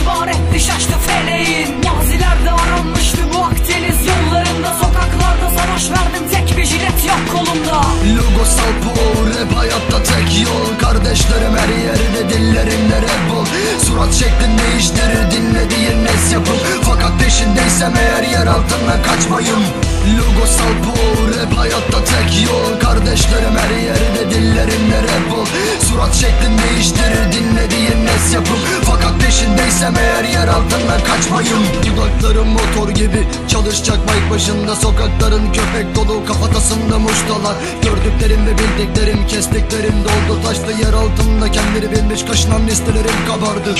ibaretti şaştı feleğin. Mazilerde aranmıştı bu Akdeniz yollarında Sokaklarda savaş verdim tek bir jilet yok kolumda. Logosal power rap hayatta tek yol. Kardeşlerim her yerde dillerinde rap bul Surat şeklin değiştirir dinlediğin nes yapım Fakat peşindeysem eğer yer altından kaçmayın. Logosal power rap hayatta tek yer altından kaçmayın. Dudaklarım motor gibi. Çalışacak mic başında Sokakların köpek dolu kafatasında muştalar. Gördüklerim ve bildiklerim kestiklerim doldu. Taşlı yer altında Kendini bilmiş kaşınan listelerim kabardı.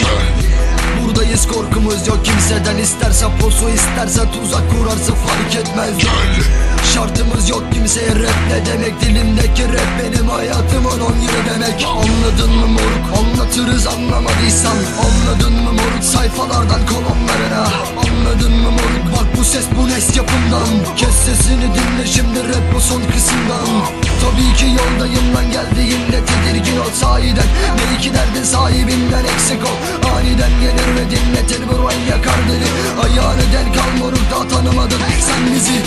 Buradayız korkumuz yok. Kimseden isterse posu isterse tuzak kurarsa fark etmez. Şartımız yok kimseye rap ne demek? Dilimdeki rap benim hayatımın on yılı demek. Anladın mı moruk? Anlatırız anlamadıysan Anladın mı moruk? Sayfalardan bu son kısımdan Tabii ki yoldayım lan geldiğinde tedirgin ol sahiden. Belki derdin sahibinden eksik ol. Aniden gelir ve dinletir bu rhyme yakar deli Ayağını denk al moruk daha tanımadın. Sen bizi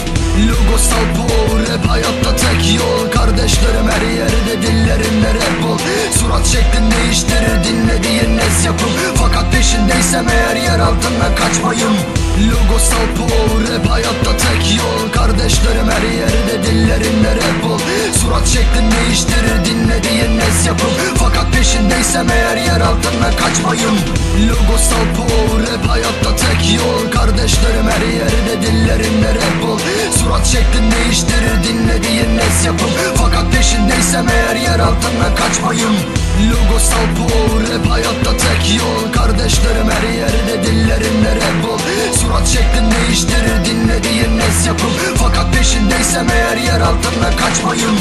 Logosal power rap hayatta tek yol. Kardeşlerim her yerde dillerinde rap bul Surat şeklin değiştirir dinlediğin nes yapım. Fakat peşindeysem eğer yer altından kaçmayın Logosal power rap hayatta tek yol. Kardeşlerim her yerde dillerinde rap bul Surat şeklin değiştirir dinlediğin nes yapım. Fakat peşindeysem eğer yer altından kaçmayın Logosal power rap hayatta tek yol. Kardeşlerim her yerde dillerinde rap bul Surat şeklin değiştirir dinlediğin nes yapım. Fakat peşindeysem eğer yer altından kaçmayın Logosal power rap yapım Fakat peşindeysem eğer yer altından kaçmayın